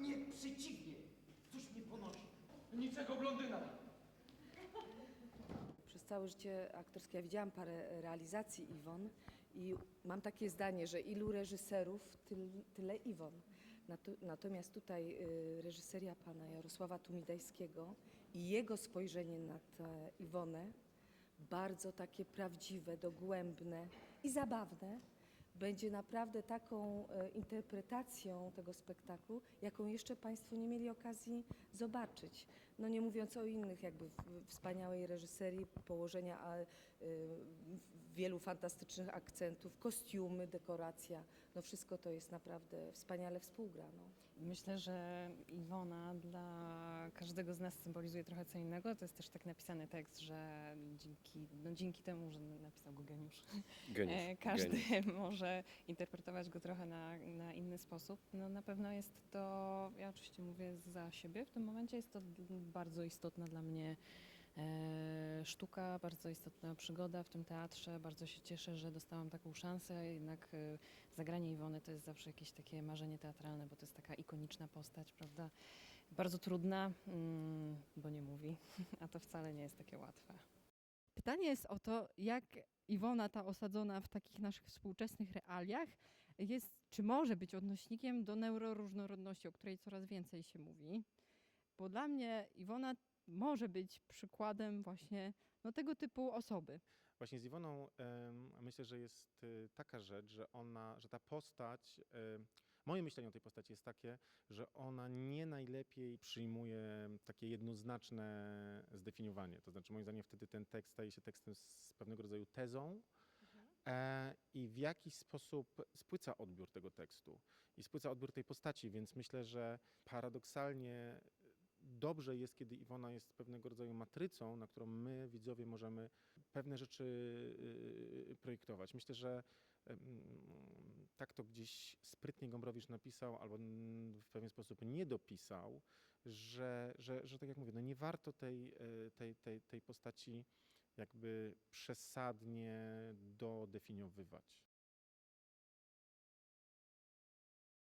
nie przeciwnie. Coś mnie ponosi. Niczego blondyna. Przez całe życie aktorskie ja widziałam parę realizacji Iwon i mam takie zdanie, że ilu reżyserów, tyl, tyle Iwon. Natomiast tutaj y, reżyseria pana Jarosława Tumidajskiego i jego spojrzenie na tę Iwonę, bardzo takie prawdziwe, dogłębne i zabawne, będzie naprawdę taką e, interpretacją tego spektaklu, jaką jeszcze Państwo nie mieli okazji zobaczyć. No nie mówiąc o innych jakby wspaniałej reżyserii, położenia a, y, wielu fantastycznych akcentów, kostiumy, dekoracja, no wszystko to jest naprawdę wspaniale współgrano. Myślę, że Iwona dla każdego z nas symbolizuje trochę co innego. To jest też tak napisany tekst, że dzięki, no dzięki temu, że napisał go geniusz, Geniusz. e, każdy geniusz. może interpretować go trochę na, na inny sposób. No na pewno jest to, ja oczywiście mówię za siebie, w tym momencie jest to bardzo istotna dla mnie sztuka, bardzo istotna przygoda w tym teatrze. Bardzo się cieszę, że dostałam taką szansę. Jednak e, zagranie Iwony to jest zawsze jakieś takie marzenie teatralne, bo to jest taka ikoniczna postać, prawda? Bardzo trudna, mm, bo nie mówi, a to wcale nie jest takie łatwe. Pytanie jest o to, jak Iwona, ta osadzona w takich naszych współczesnych realiach, jest, czy może być odnośnikiem do neuroróżnorodności, o której coraz więcej się mówi. Bo dla mnie Iwona może być przykładem właśnie no, tego typu osoby. Właśnie z Iwoną em, myślę, że jest y, taka rzecz, że ona, że ta postać, em, moje myślenie o tej postaci jest takie, że ona nie najlepiej przyjmuje takie jednoznaczne zdefiniowanie. To znaczy moim zdaniem wtedy ten tekst staje się tekstem z pewnego rodzaju tezą, e, i w jakiś sposób spłyca odbiór tego tekstu i spłyca odbiór tej postaci, więc myślę, że paradoksalnie dobrze jest, kiedy Iwona jest pewnego rodzaju matrycą, na którą my, widzowie, możemy pewne rzeczy y, projektować. Myślę, że tak to gdzieś sprytnie Gombrowicz napisał, albo w pewien sposób nie dopisał, że, że, że tak jak mówię, no nie warto tej, y, tej, tej, tej postaci jakby przesadnie dodefiniowywać.